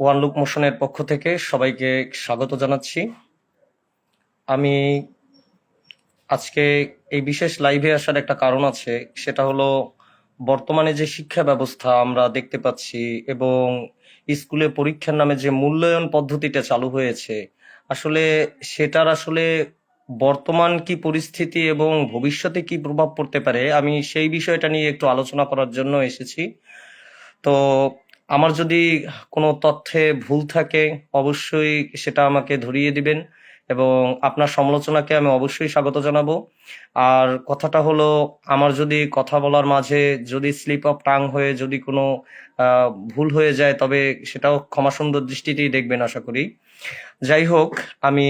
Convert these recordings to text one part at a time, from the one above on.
One look মোশনের পক্ষ থেকে সবাইকে স্বাগত জানাচ্ছি। আমি আজকে এই বিশেষ লাইভে আসার একটা কারণ আছে, সেটা হলো বর্তমানে যে শিক্ষা ব্যবস্থা আমরা দেখতে পাচ্ছি এবং স্কুলে পরীক্ষার নামে যে মূল্যায়ন পদ্ধতিটা চালু হয়েছে, আসলে সেটার আসলে বর্তমান কি পরিস্থিতি এবং ভবিষ্যতে কি প্রভাব পড়তে পারে, আমি সেই বিষয়টা নিয়ে একটু আলোচনা করার জন্য এসেছি। তো আমার যদি কোনো তথ্যে ভুল থাকে, অবশ্যই সেটা আমাকে ধরিয়ে দিবেন এবং আপনার সমালোচনাকে আমি অবশ্যই স্বাগত জানাব। আর কথাটা হলো, আমার যদি কথা বলার মাঝে যদি স্লিপ অফ টাং হয়ে যদি কোনো ভুল হয়ে যায়, তবে সেটাও ক্ষমা সুন্দর দৃষ্টিতেই দেখবেন আশা করি। যাই হোক, আমি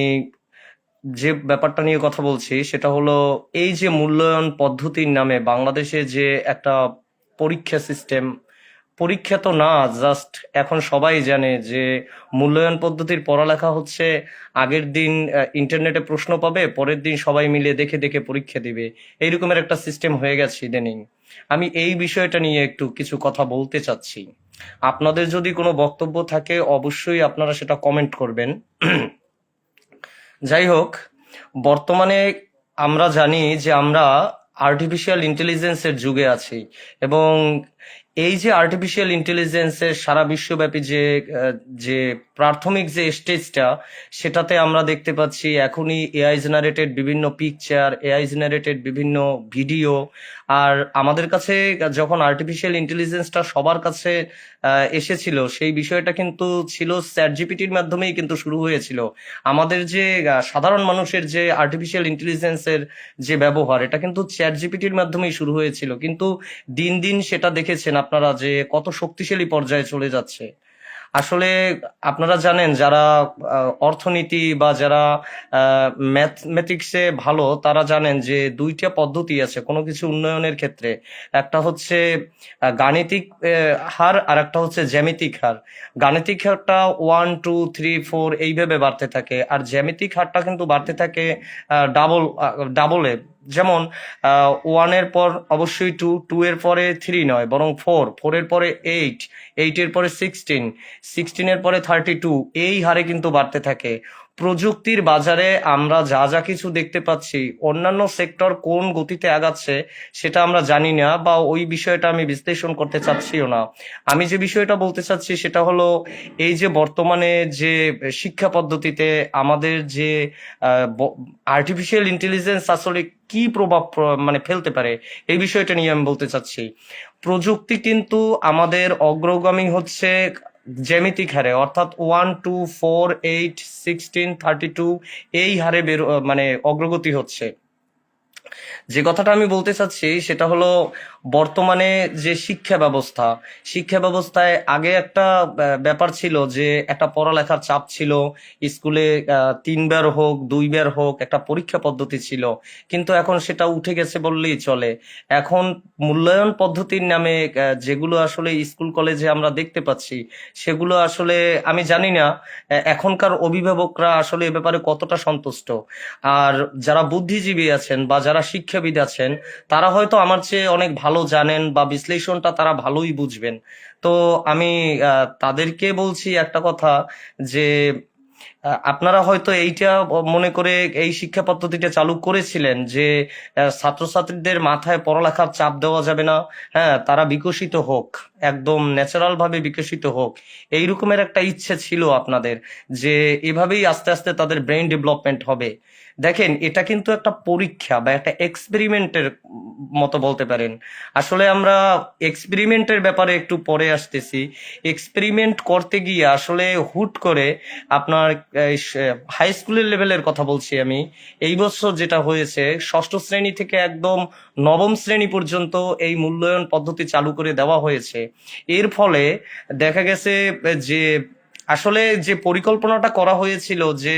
যে ব্যাপারটা নিয়ে কথা বলছি, সেটা হলো, এই যে মূল্যায়ন পদ্ধতির নামে বাংলাদেশে যে একটা পরীক্ষা সিস্টেম পরীক্ষা তো না জাস্ট এখন সবাই জানে যে মূল্যায়ন পদ্ধতির পড়ালেখা হচ্ছে, আগের দিন ইন্টারনেটে প্রশ্ন পাবে, পরের দিন সবাই মিলে দেখে দেখে পরীক্ষা দিবে। এইরকমের একটা সিস্টেম হয়ে গেছে ইদানিং। আমি এই বিষয়টা নিয়ে একটু কিছু কথা বলতে চাচ্ছি। আপনাদের যদি কোনো বক্তব্য থাকে, অবশ্যই আপনারা সেটা কমেন্ট করবেন। যাই হোক, বর্তমানে আমরা জানি যে আমরা আর্টিফিশিয়াল ইন্টেলিজেন্সের যুগে আছি এবং এই যে আর্টিফিশিয়াল ইন্টেলিজেন্সের সারা বিশ্বব্যাপী যে যে প্রাথমিক যে স্টেজটা, সেটাতে আমরা দেখতে পাচ্ছি এখনই এআই জেনারেটেড বিভিন্ন পিকচার এআই জেনারেটেড বিভিন্ন ভিডিও আর আমাদের কাছে যখন আর্টিফিশিয়াল ইন্টেলিজেন্সটা সবার কাছে এসেছিল, সেই বিষয়টা কিন্তু ছিল চ্যাট জিপিটির মাধ্যমেই কিন্তু শুরু হয়েছিল। আমাদের যে সাধারণ মানুষের যে আর্টিফিশিয়াল ইন্টেলিজেন্সের যে ব্যবহার, এটা কিন্তু চ্যাট জিপিটির মাধ্যমেই শুরু হয়েছিল। কিন্তু দিন দিন সেটা দেখেছেন আপনারা যে কত শক্তিশালী পর্যায়ে চলে যাচ্ছে। আসলে আপনারা জানেন যারা অর্থনীতি বা যারা ম্যাথমেটিক্সে ভালো, তারা জানেন যে দুইটা পদ্ধতি আছে কোনো কিছু উন্নয়নের ক্ষেত্রে। একটা হচ্ছে গাণিতিক হার আর একটা হচ্ছে জ্যামিতিক হার। গাণিতিক হারটা ওয়ান টু থ্রি ফোর এইভাবে বাড়তে থাকে। আর জ্যামিতিক হারটা কিন্তু বাড়তে থাকে ডাবল ডাবলে যেমন ওয়ানের পর অবশ্যই টু টু এর পরে থ্রি নয়, বরং ফোর ফোরের পরে এইট এইটের পরে সিক্সটিন সিক্সটিনের পরে থার্টি টু এই হারে কিন্তু বাড়তে থাকে। প্রযুক্তির বাজারে আমরা যা যা কিছু দেখতে পাচ্ছি, অন্যান্য সেক্টর কোন গতিতে আগাচ্ছে সেটা আমরা জানি না বা ওই বিষয়টা আমি বিশ্লেষণ করতে চাচ্ছিও না। আমি যে বিষয়টা বলতে চাচ্ছি সেটা হলো এই যে বর্তমানে যে শিক্ষা পদ্ধতিতে আমাদের যে আর্টিফিশিয়াল ইন্টেলিজেন্স আসলে কি প্রভাব মানে ফেলতে পারে এই বিষয়টা নিয়ে আমি বলতে চাচ্ছি। প্রযুক্তি কিন্তু আমাদের অগ্রগামী হচ্ছে জ্যামিতিক হারে, অর্থাৎ one two four eight sixteen thirty two এই হারে বেরো মানে অগ্রগতি হচ্ছে। যে কথাটা আমি বলতে চাচ্ছি সেটা হলো বর্তমানে যে শিক্ষা ব্যবস্থা, শিক্ষা ব্যবস্থায় আগে একটা ব্যাপার ছিল যে একটা পড়ালেখার চাপ ছিল, স্কুলে তিনবার হোক দুইবার হোক একটা পরীক্ষা পদ্ধতি ছিল। কিন্তু এখন সেটা উঠে গেছে বললেই চলে। এখন মূল্যায়ন পদ্ধতির নামে যেগুলো আসলে স্কুল কলেজে আমরা দেখতে পাচ্ছি, সেগুলো আসলে আমি জানি না এখনকার অভিভাবকরা আসলে এ ব্যাপারে কতটা সন্তুষ্ট। আর যারা বুদ্ধিজীবী আছেন বা যারা শিক্ষাবিদ আছেন, তারা হয়তো আমার চেয়ে অনেক ভালো জানেন বা বিশ্লেষণটা তারা ভালোই বুঝবেন। তো আমি তাদেরকে বলছি একটা কথা যে আপনারা হয়তো এইটা মনে করে এই শিক্ষা পদ্ধতিটা চালু করেছিলেন যে ছাত্রছাত্রীদের মাথায় পড়ালেখার চাপ দেওয়া যাবে না হ্যাঁ তারা বিকশিত হোক, একদম ন্যাচারাল ভাবে বিকশিত হোক। এই রকমের একটা ইচ্ছে ছিল আপনাদের যে, এভাবেই আস্তে আস্তে তাদের ব্রেন ডেভেলপমেন্ট হবে। দেখেন, এটা কিন্তু একটা পরীক্ষা বা একটা এক্সপেরিমেন্টের মতো বলতে পারেন। আসলে আমরা এক্সপেরিমেন্টের ব্যাপারে একটু পরে আসতেছি। এক্সপেরিমেন্ট করতে গিয়ে আসলে হুট করে আপনার হাই স্কুলের লেভেলের কথা বলছি আমি। এই বছর যেটা হয়েছে, ষষ্ঠ শ্রেণি থেকে একদম নবম শ্রেণি পর্যন্ত এই মূল্যায়ন পদ্ধতি চালু করে দেওয়া হয়েছে। এর ফলে দেখা গেছে যে আসলে যে পরিকল্পনাটা করা হয়েছিল যে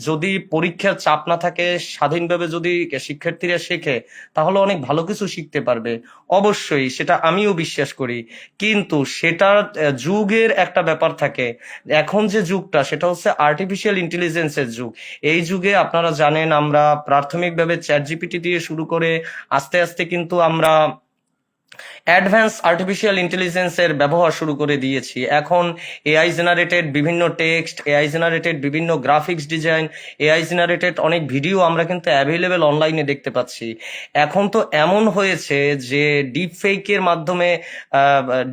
যদি পরীক্ষার চাপ না থাকে স্বাধীনভাবে যদি শিক্ষার্থীরা শেখে তাহলে অনেক ভালো কিছু শিখতে পারবে। অবশ্যই সেটা আমিও বিশ্বাস করি। কিন্তু আহ, যুগের একটা ব্যাপার থাকে। এখন যে যুগটা সেটা হচ্ছে আর্টিফিশিয়াল ইন্টেলিজেন্সের যুগ। এই যুগে আপনারা জানেন আমরা প্রাথমিকভাবে চ্যাট জিপিটি দিয়ে শুরু করে আস্তে আস্তে কিন্তু আমরা অ্যাডভান্স আর্টিফিশিয়াল ইন্টেলিজেন্সের ব্যবহার শুরু করে দিয়েছি। এখন এআই জেনারেটেড বিভিন্ন টেক্সট এআই জেনারেটেড বিভিন্ন গ্রাফিক্স ডিজাইন এআই জেনারেটেড অনেক ভিডিও আমরা কিন্তু অ্যাভেলেবেল অনলাইনে দেখতে পাচ্ছি। এখন তো এমন হয়েছে যে ডিপ ফেকের মাধ্যমে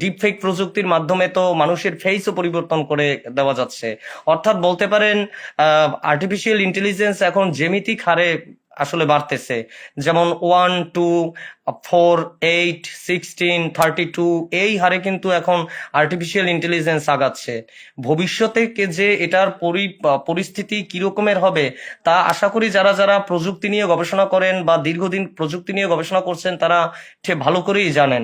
ডিপ ফেক প্রযুক্তির মাধ্যমে তো মানুষের ফেসও পরিবর্তন করে দেওয়া যাচ্ছে। অর্থাৎ বলতে পারেন আর্টিফিশিয়াল ইন্টেলিজেন্স এখন জ্যামিতিক হারে আসলে বাড়তেছে। যেমন one two four eight sixteen thirty two এই হারে কিন্তু এখন আর্টিফিশিয়াল ইন্টেলিজেন্স আগাচ্ছে। ভবিষ্যতে যে এটার পরি পরিস্থিতি কীরকমের হবে, তা আশা করি যারা যারা প্রযুক্তি নিয়ে গবেষণা করেন বা দীর্ঘদিন প্রযুক্তি নিয়ে গবেষণা করছেন, তারা ভালো করেই জানেন।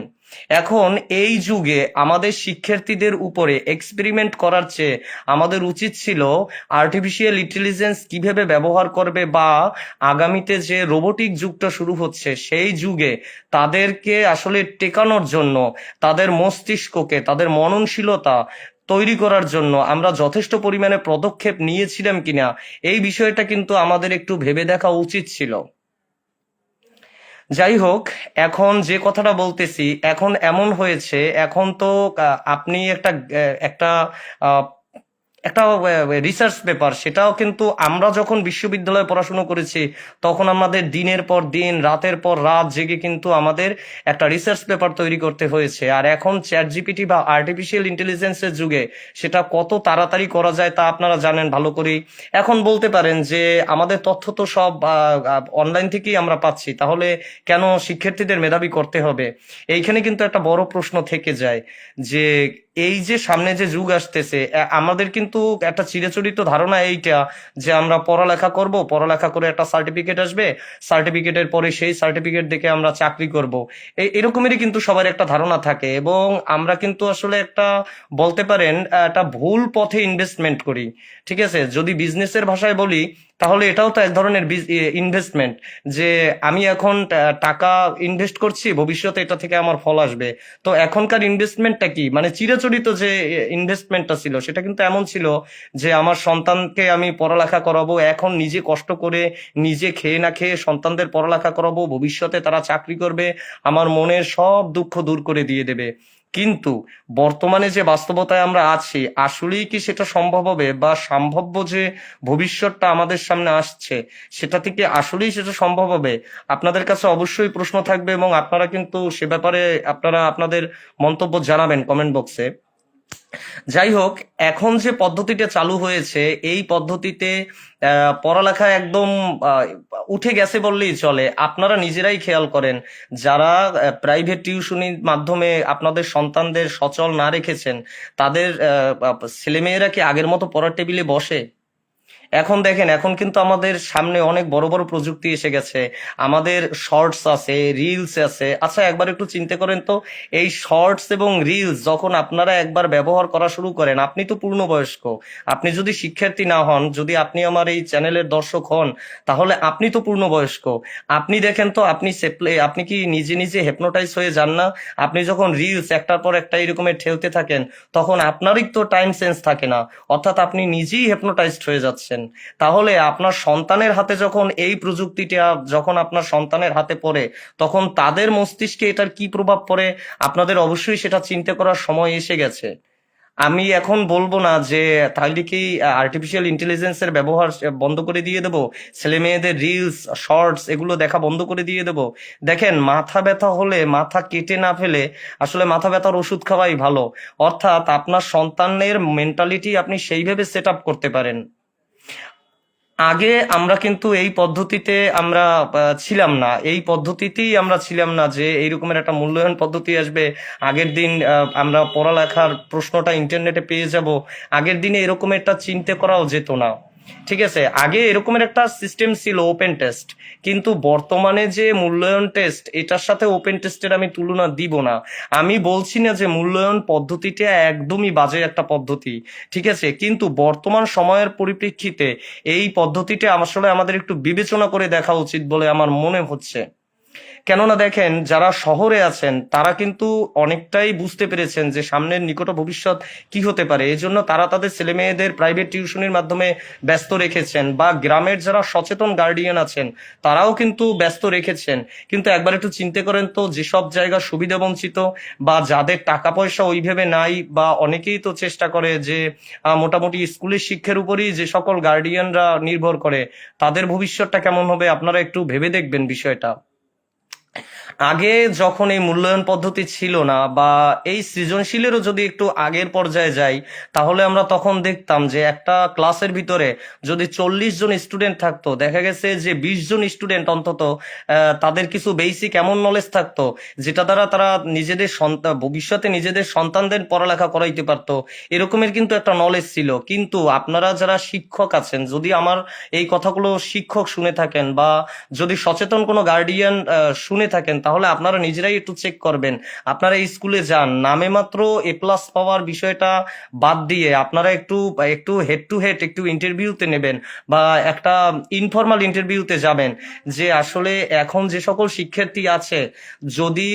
এখন এই যুগে আমাদের শিক্ষার্থীদের উপরে এক্সপেরিমেন্ট করার চেয়ে আমাদের উচিত ছিল আর্টিফিশিয়াল ইন্টেলিজেন্স কীভাবে ব্যবহার করবে বা আগামীতে যে রোবোটিক যুগটা শুরু হচ্ছে, সেই যুগে তাদেরকে আসলে টেকানোর জন্য, তাদের মস্তিষ্ককে, তাদের মননশীলতা তৈরি করার জন্য আমরা যথেষ্ট পরিমাণে পদক্ষেপ নিয়েছিলাম কিনা, এই বিষয়টা কিন্তু আমাদের একটু ভেবে দেখা উচিত ছিল। যাই হোক এখন যে কথাটা বলতেছি এখন এমন হয়েছে এখন তো আপনি একটা একটা একটা রিসার্চ পেপার সেটাও কিন্তু আমরা যখন বিশ্ববিদ্যালয়ে পড়াশোনা করেছি, তখন আমাদের দিনের পর দিন, রাতের পর রাত জেগে কিন্তু আমাদের একটা রিসার্চ পেপার তৈরি করতে হয়েছে। আর এখন চ্যাট জিপিটি বা আর্টিফিশিয়াল ইন্টেলিজেন্সের যুগে সেটা কত তাড়াতাড়ি করা যায় তা আপনারা জানেন ভালো করেই। এখন বলতে পারেন যে, আমাদের তথ্য তো সব অনলাইন থেকেই আমরা পাচ্ছি, তাহলে কেন শিক্ষার্থীদের মেধাবী করতে হবে? এইখানে কিন্তু একটা বড় প্রশ্ন থেকে যায় যে এই যে সামনে যে যুগ আসতেছে আমাদের কিন্তু একটা চিরাচরিত ধারণা এইটা যে আমরা পড়ালেখা করব, পড়ালেখা করে একটা সার্টিফিকেট আসবে সার্টিফিকেটের পরে সেই সার্টিফিকেট দেখে আমরা চাকরি করব। এই এরকমেরই কিন্তু সবার একটা ধারণা থাকে এবং আমরা কিন্তু আসলে একটা বলতে পারেন, একটা ভুল পথে ইনভেস্টমেন্ট করি। ঠিক আছে? যদি বিজনেসের ভাষায় বলি তাহলে এটাও তো এক ধরনের ইনভেস্টমেন্ট যে আমি এখন টাকা ইনভেস্ট করছি, ভবিষ্যতে এটা থেকে আমার ফল আসবে। তো এখনকার ইনভেস্টমেন্টটা কি? মানে চিরাচরিত যে ইনভেস্টমেন্টটা ছিল, সেটা কিন্তু এমন ছিল যে আমার সন্তানকে আমি পড়ালেখা করাবো, এখন নিজে কষ্ট করে নিজে খেয়ে না খেয়ে সন্তানদের পড়ালেখা করাবো, ভবিষ্যতে তারা চাকরি করবে, আমার মনের সব দুঃখ দূর করে দিয়ে দেবে। কিন্তু বর্তমানে যে বাস্তবতায় আমরা আছি, আসলেই কি সেটা সম্ভব হবে বা সম্ভাব্য যে ভবিষ্যৎটা আমাদের সামনে আসছে, সেটা থেকে আসলেই সেটা সম্ভব হবে? আপনাদের কাছে অবশ্যই প্রশ্ন থাকবে এবং আপনারা কিন্তু সে ব্যাপারে আপনারা আপনাদের মন্তব্য জানাবেন কমেন্ট বক্সে যাই হোক এখন যে পদ্ধতিটা চালু হয়েছে, এই পদ্ধতিতে পড়ালেখা একদম উঠে গেছে বললেই চলে। আপনারা নিজেরাই খেয়াল করেন, যারা প্রাইভেট টিউশনির মাধ্যমে আপনাদের সন্তানদের সচল না রেখেছেন, তাদের ছেলেমেয়েরা কি আগের মতো পড়ার টেবিলে বসে? এখন দেখেন, এখন কিন্তু আমাদের সামনে অনেক বড় বড় প্রযুক্তি এসে গেছে। আমাদের শর্টস আছে রিলস আছে। আচ্ছা একবার একটু চিন্তা করেন তো, এই শর্টস এবং রিলস যখন আপনারা একবার ব্যবহার করা শুরু করেন, আপনি তো পূর্ণবয়স্ক আপনি যদি শিক্ষার্থী না হন, যদি আপনি আমার এই চ্যানেলের দর্শক হন, তাহলে আপনি তো পূর্ণবয়স্ক আপনি দেখেন তো, আপনি সেপ্লে- আপনি কি নিজে নিজে হেপনোটাইজ হয়ে যান না? আপনি যখন রিলস একটার পর একটা এরকমের ঠেলতে থাকেন, তখন আপনারই তো টাইম সেন্স থাকে না। অর্থাৎ আপনি নিজেই হেপনোটাইজড হয়ে যাচ্ছেন। তাহলে আপনার সন্তানের হাতে যখন এই প্রযুক্তিটা, যখন আপনার সন্তানের হাতে পড়ে, তখন তাদের মস্তিষ্কে এটার কি প্রভাব পড়ে? আপনাদের অবশ্যই সেটা চিন্তা করার সময় এসে গেছে। আমি এখন বলব না যে, তাহলে কি আর্টিফিশিয়াল ইন্টেলিজেন্সের ব্যবহার বন্ধ করে দিয়ে দেবো? ছেলে মেয়েদের রিলস শর্টস এগুলো দেখা বন্ধ করে দিয়ে দেবো? দেখেন, মাথা ব্যথা হলে মাথা কেটে না ফেলে আসলে মাথা ব্যথার ওষুধ খাওয়াই ভালো। অর্থাৎ আপনার সন্তানের মেন্টালিটি আপনি সেইভাবে সেট আপ করতে পারেন। আগে আমরা কিন্তু এই পদ্ধতিতে আমরা ছিলাম না। এই পদ্ধতিতেই আমরা ছিলাম না যে এইরকমের একটা মূল্যায়ন পদ্ধতি আসবে। আগের দিন আমরা পড়ালেখার প্রশ্নটা ইন্টারনেটে পেয়ে যাব। আগের দিনে এরকম একটা চিন্তা করাও যেত না। ঠিক আছে, আগে এরকমের একটা সিস্টেম ছিল ওপেন টেস্ট কিন্তু বর্তমানে যে মূল্যায়ন টেস্ট এটার সাথে ওপেন টেস্টের আমি তুলনা দিব না। আমি বলছি না যে মূল্যায়ন পদ্ধতিটা একদমই বাজে একটা পদ্ধতি, ঠিক আছে? কিন্তু বর্তমান সময়ের পরিপ্রেক্ষিতে এই পদ্ধতিটা আসলে আমাদের একটু বিবেচনা করে দেখা উচিত বলে আমার মনে হচ্ছে। কেননা দেখেন, যারা শহরে আছেন, তারা কিন্তু অনেকটাই বুঝতে পেরেছেন যে সামনের নিকট ভবিষ্যৎ কি হতে পারে। এই জন্য তারা তাদের ছেলে মেয়েদের প্রাইভেট টিউশনের মাধ্যমে ব্যস্ত রেখেছেন বা গ্রামের যারা সচেতন গার্ডিয়ান আছেন, তারাও কিন্তু ব্যস্ত রেখেছেন। কিন্তু একবার একটু চিন্তা করেন তো, যেসব জায়গা সুবিধা বঞ্চিত বা যাদের টাকা পয়সা ওইভাবে নাই বা অনেকেই তো চেষ্টা করে যে মোটামুটি স্কুলের শিক্ষার উপরই যে সকল গার্ডিয়ানরা নির্ভর করে, তাদের ভবিষ্যৎটা কেমন হবে, আপনারা একটু ভেবে দেখবেন বিষয়টা। আগে যখন এই মূল্যায়ন পদ্ধতি ছিল না বা এই সৃজনশীলেরও যদি একটু আগের পর্যায়ে যাই, তাহলে আমরা তখন দেখতাম যে একটা ক্লাসের ভিতরে যদি চল্লিশ জন স্টুডেন্ট থাকতো, দেখা গেছে যে বিশ জন স্টুডেন্ট অন্তত তাদের কিছু বেসিক এমন নলেজ থাকতো, যেটা দ্বারা তারা নিজেদের সন্তান ভবিষ্যতে নিজেদের সন্তানদের পড়ালেখা করাইতে পারতো। এরকমের কিন্তু একটা নলেজ ছিল। কিন্তু আপনারা যারা শিক্ষক আছেন, যদি আমার এই কথাগুলো শিক্ষক শুনে থাকেন বা যদি সচেতন কোনো গার্ডিয়ান শুনে থাকেন, তাহলে আপনারা নিজেরাই একটু চেক করবেন। আপনারা স্কুলে যান, নামে মাত্র এ প্লাস পাওয়ার বিষয়টা বাদ দিয়ে আপনারা একটু একটু হেড টু হেড একটু ইন্টারভিউতে নেবেন বা একটা ইনফর্মাল ইন্টারভিউতে যাবেন যে আসলে এখন যে সকল শিক্ষার্থী আছে, যদি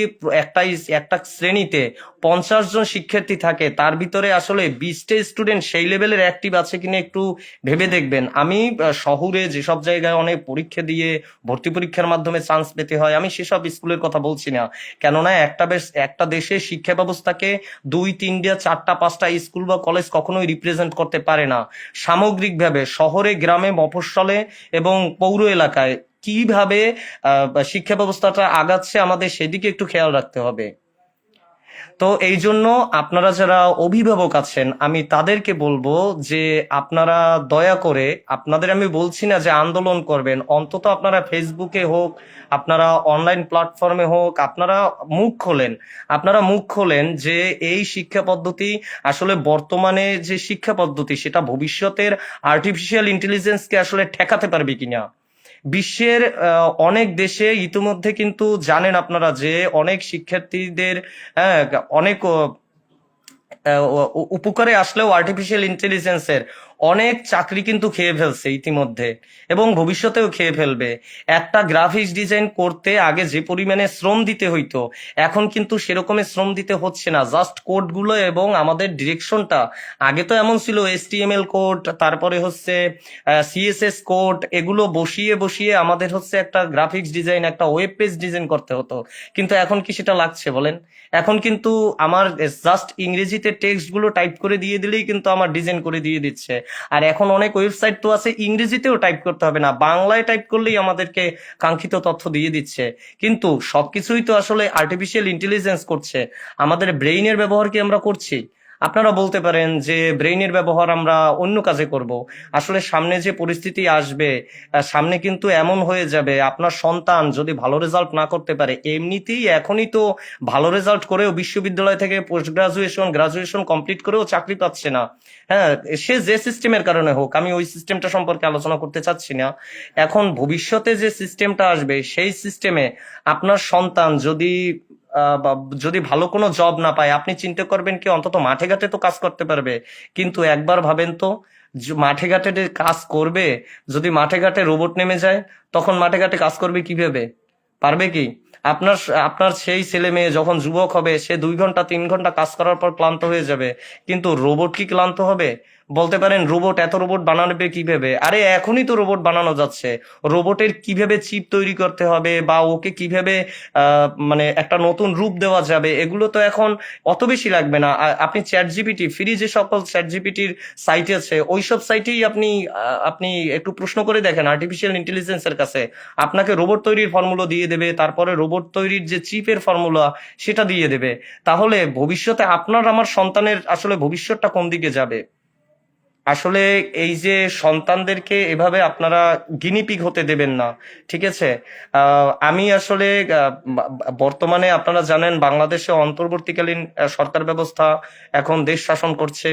একটা একটা শ্রেণীতে পঞ্চাশ জন শিক্ষার্থী থাকে, তার ভিতরে আসলে বিশটা স্টুডেন্ট সেই লেভেলের অ্যাক্টিভ আছে কিনা একটু ভেবে দেখবেন। আমি শহরে যেসব জায়গায় অনেক পরীক্ষা দিয়ে ভর্তি পরীক্ষার মাধ্যমে চান্স পেতে হয়, আমি সেসব স্কুলের কথা বলছি না। কেননা একটা বেশ, একটা দেশের শিক্ষা ব্যবস্থাকে দুই তিনটা চারটা, পাঁচটা স্কুল বা কলেজ কখনোই রিপ্রেজেন্ট করতে পারে না। সামগ্রিকভাবে শহরে, গ্রামে, মফস্বলে এবং পৌর এলাকায় কীভাবে শিক্ষা ব্যবস্থাটা আগাচ্ছে আমাদের সেদিকে একটু খেয়াল রাখতে হবে। তো এই জন্য আপনারা যারা অভিভাবক আছেন, আমি তাদেরকে বলব যে আপনারা দয়া করে, আপনাদের আমি বলছি না যে আন্দোলন করবেন, অন্তত আপনারা ফেসবুকে হোক, আপনারা অনলাইন প্ল্যাটফর্মে হোক, আপনারা মুখ খোলেন। আপনারা মুখ খোলেন যে এই শিক্ষা পদ্ধতি আসলে বর্তমানে যে শিক্ষা পদ্ধতি, সেটা ভবিষ্যতের আর্টিফিশিয়াল ইন্টেলিজেন্সকে আসলে ঠেকাতে পারবে কিনা। বিশ্বের অনেক দেশে ইতিমধ্যে কিন্তু জানেন আপনারা যে অনেক শিক্ষার্থীদের হ্যাঁ অনেক উপকারে আসলেও আর্টিফিশিয়াল ইন্টেলিজেন্সের অনেক চাকরি কিন্তু খেয়ে ফেলছে ইতিমধ্যে এবং ভবিষ্যতেও খেয়ে ফেলবে। একটা গ্রাফিক্স ডিজাইন করতে আগে যে পরিমাণে শ্রম দিতে হইতো, এখন কিন্তু সেরকমের শ্রম দিতে হচ্ছে না। জাস্ট কোডগুলো এবং আমাদের ডিরেকশনটা আগে তো এমন ছিল এসটিএমএল কোড তারপরে হচ্ছে সিএসএস কোড এগুলো বসিয়ে বসিয়ে আমাদের হচ্ছে একটা গ্রাফিক্স ডিজাইন একটা ওয়েব পেজ ডিজাইন করতে হতো। কিন্তু এখন কি সেটা লাগছে বলেন? এখন কিন্তু আমার জাস্ট ইংরেজিতে টেক্সটগুলো টাইপ করে দিয়ে দিলেই কিন্তু আমার ডিজাইন করে দিয়ে দিচ্ছে। আর এখন অনেক ওয়েবসাইট তো আছে, ইংরেজিতেও টাইপ করতে হবে না, বাংলায় টাইপ করলেই আমাদেরকে কাঙ্ক্ষিত তথ্য দিয়ে দিচ্ছে। কিন্তু সবকিছুই তো আসলে আর্টিফিশিয়াল ইন্টেলিজেন্স করছে, আমাদের ব্রেইনের ব্যবহার কি আমরা করছি? আপনারা বলতে পারেন যে ব্রেইনের ব্যবহার আমরা অন্য কাজে করব। আসলে সামনে যে পরিস্থিতি আসবে সামনে কিন্তু এমন হয়ে যাবে, আপনার সন্তান যদি ভালো রেজাল্ট না করতে পারে, এমনিতেই এখনই তো ভালো রেজাল্ট করেও বিশ্ববিদ্যালয় থেকে পোস্ট গ্রাজুয়েশন গ্রাজুয়েশন কমপ্লিট করেও চাকরি পাচ্ছে না। হ্যাঁ সে যে সিস্টেমের কারণে হোক, আমি ওই সিস্টেমটা সম্পর্কে আলোচনা করতে চাচ্ছি না। এখন ভবিষ্যতে যে সিস্টেমটা আসবে, সেই সিস্টেমে আপনার সন্তান যদি বা যদি ভালো কোনো জব না পায়, আপনি চিন্তা করবেন কি, অন্তত মাঠে ঘাটে তো কাজ করতে পারবে। কিন্তু একবার ভাবেন তো মাঠে ঘাটে কাজ করবে, যদি মাঠে ঘাটে রোবট নেমে যায়, তখন মাঠে ঘাটে কাজ করবে কীভাবে? পারবে কি? আপনার আপনার সেই ছেলে মেয়ে যখন যুবক হবে, সে দুই ঘণ্টা, তিন ঘণ্টা কাজ করার পর ক্লান্ত হয়ে যাবে। কিন্তু রোবট কি ক্লান্ত হবে? বলতে পারেন রোবট এত রোবট বানাবে কীভাবে? আরে, এখনই তো রোবট বানানো যাচ্ছে। রোবটের কীভাবে চিপ তৈরি করতে হবে বা ওকে কীভাবে মানে একটা নতুন রূপ দেওয়া যাবে, এগুলো তো এখন অত বেশি লাগবে না। আপনি চ্যাট জিপিটি ফ্রি যে সকল চ্যাট জিপিটির সাইট আছে, ওইসব সাইটেই আপনি আপনি একটু প্রশ্ন করে দেখেন আর্টিফিশিয়াল ইন্টেলিজেন্সের কাছে। আপনাকে রোবট তৈরির ফর্মুলা দিয়ে দেবে, তারপরে রোবট তৈরির যে চিপের ফর্মুলা সেটা দিয়ে দেবে। তাহলে ভবিষ্যতে আপনার, আমার সন্তানের আসলে ভবিষ্যৎটা কোন দিকে যাবে? আসলে এই যে সন্তানদেরকে এভাবে আপনারা গিনিপিগ হতে দেবেন না, ঠিক আছে? আমি আসলে বর্তমানে আপনারা জানেন বাংলাদেশে অন্তর্বর্তীকালীন সরকার ব্যবস্থা এখন দেশ শাসন করছে।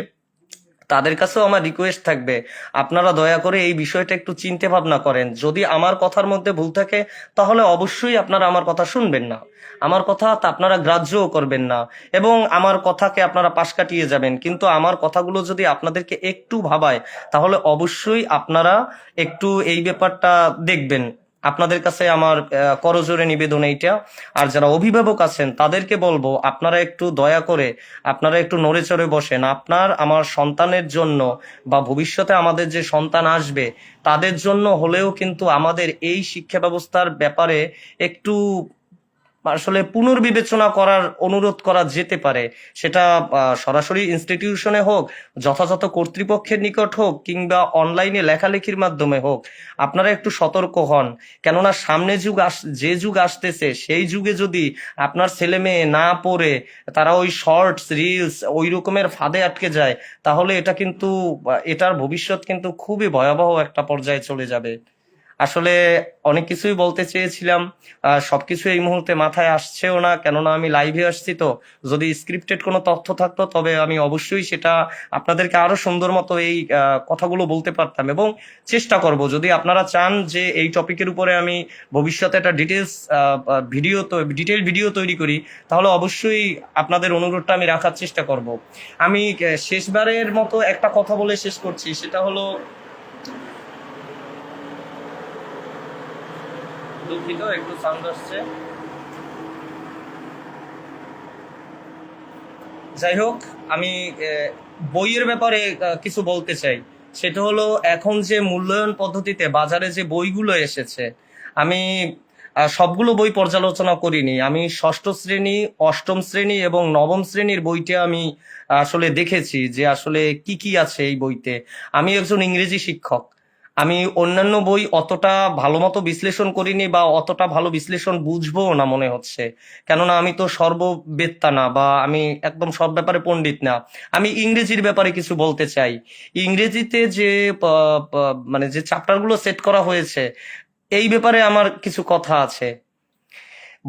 তাদের কাছেও আমার রিকোয়েস্ট থাকবে। আপনারা দয়া করে এই বিষয়টা একটু চিন্তা ভাবনা করেন। যদি আমার কথার মধ্যে ভুল থাকে, তাহলে অবশ্যই আপনারা আমার কথা শুনবেন না। আমার কথা আপনারা গ্রাহ্যও করবেন না এবং আমার কথাকে আপনারা পাশ কাটিয়ে যাবেন। কিন্তু আমার কথাগুলো যদি আপনাদেরকে একটু ভাবায়, তাহলে অবশ্যই আপনারা একটু এই ব্যাপারটা দেখবেন। আপনাদের কাছে আমার করজোরে নিবেদন এইটা। আর যারা অভিভাবক আছেন, তাদেরকে বলব, আপনারা একটু দয়া করে, আপনারা একটু নড়ে চড়ে বসেন। আপনার, আমার সন্তানের জন্য বা ভবিষ্যতে আমাদের যে সন্তান আসবে, তাদের জন্য হলেও কিন্তু আমাদের এই শিক্ষা ব্যবস্থার ব্যাপারে একটু আসলে পুনর্বিবেচনা করার অনুরোধ করা যেতে পারে, সেটা সরাসরি ইনস্টিটিউশনে হোক, যথাযথ কর্তৃপক্ষের নিকট হোক, কিংবা অনলাইনে লেখালেখির মাধ্যমে হোক, আপনারা একটু সতর্ক হন। কেননা সামনে যুগ আস, যে যুগ আসতেছে, সেই যুগে যদি আপনার ছেলে মেয়ে না পড়ে, তারা ওই শর্টস রিলস ওই রকমের ফাঁদে আটকে যায়, তাহলে এটা কিন্তু এটার ভবিষ্যৎ কিন্তু খুবই ভয়াবহ একটা পর্যায়ে চলে যাবে। আসলে অনেক কিছুই বলতে চেয়েছিলাম সবকিছু এই মুহূর্তে মাথায় আসছেও না, কেননা আমি লাইভে আসছি তো। যদি স্ক্রিপ্টেড কোনো তথ্য থাকতো, তবে আমি অবশ্যই সেটা আপনাদেরকে আরও সুন্দর মতো এই কথাগুলো বলতে পারতাম এবং চেষ্টা করব। যদি আপনারা চান যে এই টপিকের উপরে আমি ভবিষ্যতে একটা ডিটেলস ভিডিও তো ডিটেল ভিডিও তৈরি করি, তাহলে অবশ্যই আপনাদের অনুরোধটা আমি রাখার চেষ্টা করব। আমি শেষবারের মতো একটা কথা বলে শেষ করছি, সেটা হলো দুঃখিত একটু সাউন্ড আসছে। যাই হোক, আমি বইয়ের ব্যাপারে কিছু বলতে চাই। সেটা হলো, এখন যে মূল্যায়ন পদ্ধতিতে বাজারে যে বইগুলো এসেছে, আমি সবগুলো বই পর্যালোচনা করিনি। আমি ষষ্ঠ শ্রেণি, অষ্টম শ্রেণি এবং নবম শ্রেণির বইটা আমি আসলে দেখেছি যে আসলে কি কি আছে এই বইতে। আমি একজন ইংরেজি শিক্ষক। আমি অন্যান্য বই অতটা ভালো মতো বিশ্লেষণ করিনি বা অতটা ভালো বিশ্লেষণ বুঝব না মনে হচ্ছে। কেননা আমি তো সর্ববেত্তা না বা আমি একদম সব ব্যাপারে পণ্ডিত না। আমি ইংরেজির ব্যাপারে কিছু বলতে চাই। ইংরেজিতে যে মানে যে চ্যাপ্টারগুলো সেট করা হয়েছে, এই ব্যাপারে আমার কিছু কথা আছে।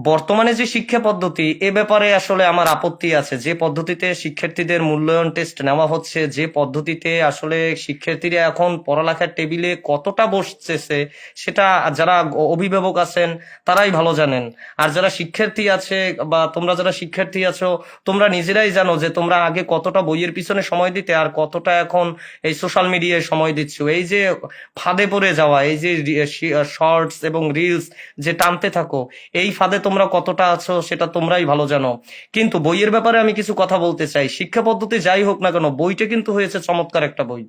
বর্তমানে যে শিক্ষা পদ্ধতি, এ ব্যাপারে আসলে আমার আপত্তি আছে। যে পদ্ধতিতে শিক্ষার্থীদের মূল্যায়ন টেস্ট নেওয়া হচ্ছে, যে পদ্ধতিতে আসলে শিক্ষার্থীরা এখন পড়ালেখার টেবিলে কতটা বসতেছে, সেটা যারা অভিভাবক আছেন, তারাই ভালো জানেন। আর যারা শিক্ষার্থী আছে বা তোমরা যারা শিক্ষার্থী আছো, তোমরা নিজেরাই জানো যে তোমরা আগে কতটা বইয়ের পিছনে সময় দিতে আর কতটা এখন এই সোশ্যাল মিডিয়ায় সময় দিচ্ছ। এই যে ফাঁদে পড়ে যাওয়া, এই যে শর্টস এবং রিলস যে টানতে থাকো, এই ফাঁদে তোমরা কতটা আছো সেটা তোমরাই ভালো জানো। কিন্তু বইয়ের ব্যাপারে আমি কিছু কথা বলতে চাই। শিক্ষা পদ্ধতি যাই হোক না কেন, বইটা কিন্তু হয়েছে চমৎকার একটা বই।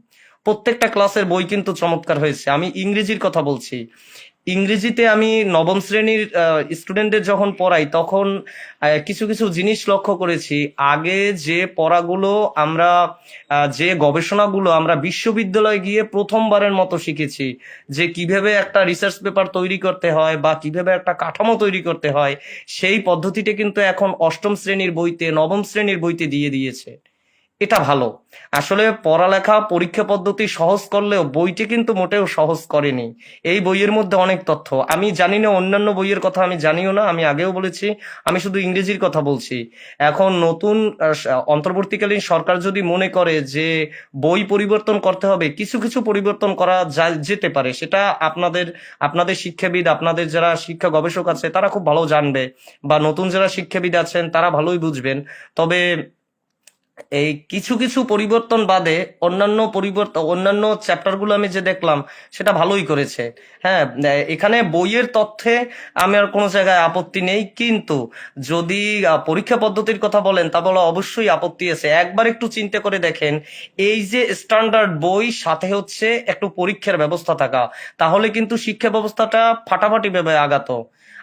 প্রত্যেকটা ক্লাসের বই কিন্তু চমৎকার হয়েছে। আমি ইংরেজির কথা বলছি। ইংরেজিতে আমি নবম শ্রেণির স্টুডেন্টদের যখন পড়াই, তখন কিছু কিছু জিনিস লক্ষ্য করেছি। আগে যে পড়াগুলো আমরা যে গবেষণাগুলো আমরা বিশ্ববিদ্যালয়ে গিয়ে প্রথমবারের মতো শিখেছি, যে কীভাবে একটা রিসার্চ পেপার তৈরি করতে হয় বা কীভাবে একটা কাঠামো তৈরি করতে হয়, সেই পদ্ধতিটা কিন্তু এখন অষ্টম শ্রেণির বইতে, নবম শ্রেণির বইতে দিয়ে দিয়েছে। এটা ভালো। আসলে পড়ালেখা, পরীক্ষা পদ্ধতি সহজ করলেও বইটি কিন্তু মোটেও সহজ করেনি। এই বইয়ের মধ্যে অনেক তথ্য। আমি জানি না, অন্যান্য বইয়ের কথা আমি জানিও না, আমি আগেও বলেছি, আমি শুধু ইংরেজির কথা বলছি। এখন নতুন অন্তর্বর্তীকালীন সরকার যদি মনে করে যে বই পরিবর্তন করতে হবে, কিছু কিছু পরিবর্তন করা যেতে পারে, সেটা আপনাদের আপনাদের শিক্ষাবিদ, আপনাদের যারা শিক্ষা গবেষক আছে, তারা খুব ভালো জানবে। বা নতুন যারা শিক্ষাবিদ আছেন, তারা ভালোই বুঝবেন। তবে এই কিছু কিছু পরিবর্তন বাদে অন্যান্য পরিবর্তন অন্যান্য চ্যাপ্টারগুলো আমি যে দেখলাম, সেটা ভালোই করেছে। হ্যাঁ এখানে বইয়ের তথ্যে আমি আর কোনো জায়গায় আপত্তি নেই, কিন্তু যদি পরীক্ষা পদ্ধতির কথা বলেন, তা বলে অবশ্যই আপত্তি আছে। একবার একটু চিন্তা করে দেখেন, এই যে স্ট্যান্ডার্ড বই, সাথে হচ্ছে একটু পরীক্ষার ব্যবস্থা থাকা, তাহলে কিন্তু শিক্ষা ব্যবস্থাটা ফাটাফাটি ভাবে আগাতো।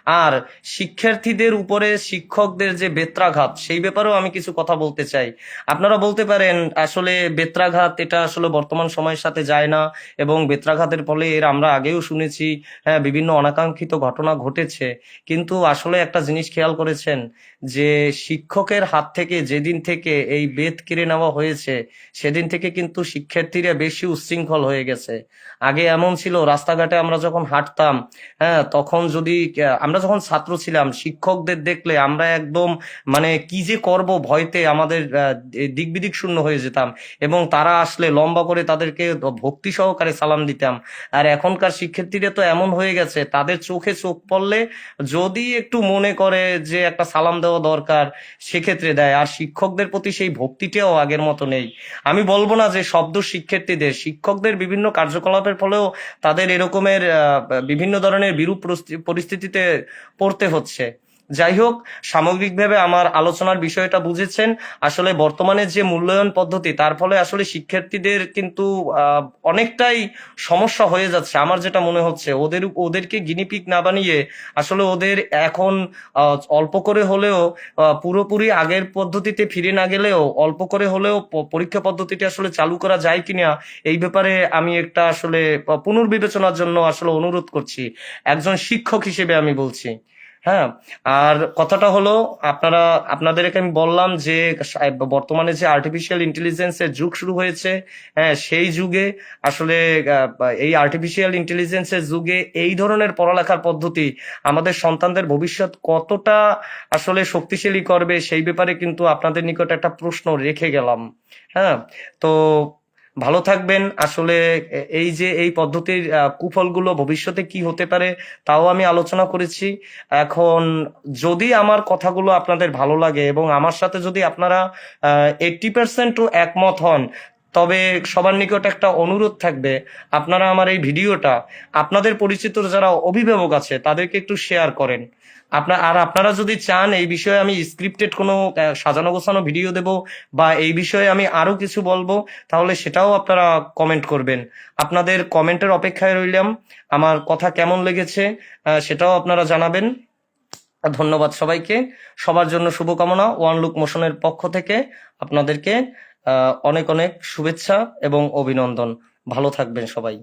আর শিক্ষার্থীদের উপরে শিক্ষকদের যে বেত্রাঘাত, সেই ব্যাপারেও আমি কিছু কথা বলতে চাই। আপনারা বলতে পারেন, আসলে বেত্রাঘাত এটা আসলে বর্তমান সময়ের সাথে যায় না এবং বেত্রাঘাতের ফলে এর আমরা আগেও শুনেছি হ্যাঁ বিভিন্ন অনাকাঙ্ক্ষিত ঘটনা ঘটেছে। কিন্তু আসলে একটা জিনিস খেয়াল করেছেন যে শিক্ষকের হাত থেকে যেদিন থেকে এই বেত কেড়ে নেওয়া হয়েছে সেদিন থেকে কিন্তু শিক্ষার্থীরা বেশি উচ্ছৃঙ্খল হয়ে গেছে। আগে এমন ছিল রাস্তাঘাটে আমরা যখন হাঁটতাম হ্যাঁ তখন যদি আমরা যখন ছাত্র ছিলাম শিক্ষকদের দেখলে আমরা একদম মানে কি যে করব ভয়তে আমাদের আহ, দিক বিদিক শূন্য হয়ে যেতাম এবং তারা আসলে লম্বা করে তাদেরকে ভক্তি সহকারে সালাম দিতাম। আর এখনকার শিক্ষার্থীরা তো এমন হয়ে গেছে তাদের চোখে চোখ পড়লে যদি একটু মনে করে যে একটা সালাম দেওয়া দরকার, সেক্ষেত্রে দেয়। আর শিক্ষকদের প্রতি সেই ভক্তিটাও আগের মতো নেই। আমি বলব না যে শব্দ শিক্ষার্থীদের, শিক্ষকদের বিভিন্ন কার্যকলাপের ফলেও তাদের এরকমের বিভিন্ন ধরনের বিরূপ পরিস্থিতিতে পড়তে হচ্ছে। যাই হোক, সামগ্রিকভাবে আমার আলোচনার বিষয়টা বুঝেছেন। আসলে বর্তমানে যে মূল্যায়ন পদ্ধতি, তার ফলে আসলে শিক্ষার্থীদের কিন্তু অনেকটাই সমস্যা হয়ে যাচ্ছে। আমার যেটা মনে হচ্ছে, ওদের ওদেরকে গিনিপিক না বানিয়ে আসলে ওদের এখন অল্প করে হলেও পুরোপুরি আগের পদ্ধতিতে ফিরে না গেলেও, অল্প করে হলেও পরীক্ষা পদ্ধতিটি আসলে চালু করা যায় কিনা, এই ব্যাপারে আমি একটা আসলে পুনর্বিবেচনার জন্য আসলে অনুরোধ করছি। একজন শিক্ষক হিসেবে আমি বলছি। হ্যাঁ আর কথাটা হলো, আপনারা, আপনাদেরকে আমি বললাম যে, বর্তমানে যে আর্টিফিশিয়াল ইন্টেলিজেন্সের যুগ শুরু হয়েছে হ্যাঁ সেই যুগে আসলে এই আর্টিফিশিয়াল ইন্টেলিজেন্সের যুগে এই ধরনের পড়ালেখার পদ্ধতি আমাদের সন্তানদের ভবিষ্যৎ কতটা আসলে শক্তিশালী করবে, সেই ব্যাপারে কিন্তু আপনাদের নিকট একটা প্রশ্ন রেখে গেলাম। হ্যাঁ তো ভালো থাকবেন। আসলে এই যে এই পদ্ধতির কুফলগুলো ভবিষ্যতে কি হতে পারে তাও আমি আলোচনা করেছি। এখন যদি আমার কথাগুলো আপনাদের ভালো লাগে এবং আমার সাথে যদি আপনারা এইটটি পার্সেন্টও একমত হন, তবে সবার নিকট একটা অনুরোধ থাকবে, আপনারা আমার এই ভিডিওটা, আপনাদের পরিচিত যারা অভিভাবক আছে তাদেরকে একটু শেয়ার করেন। আপনার, আর আপনারা যদি চান এই বিষয়ে আমি স্ক্রিপ্টেড কোনো সাজানো গোছানো ভিডিও দেব বা এই বিষয়ে আমি আরও কিছু বলব, তাহলে সেটাও আপনারা কমেন্ট করবেন। আপনাদের কমেন্টের অপেক্ষায় রইলাম। আমার কথা কেমন লেগেছে সেটাও আপনারা জানাবেন। ধন্যবাদ সবাইকে। সবার জন্য শুভকামনা। ওয়ান লুক মোশনের পক্ষ থেকে আপনাদেরকে অনেক অনেক শুভেচ্ছা এবং অভিনন্দন। ভালো থাকবেন সবাই।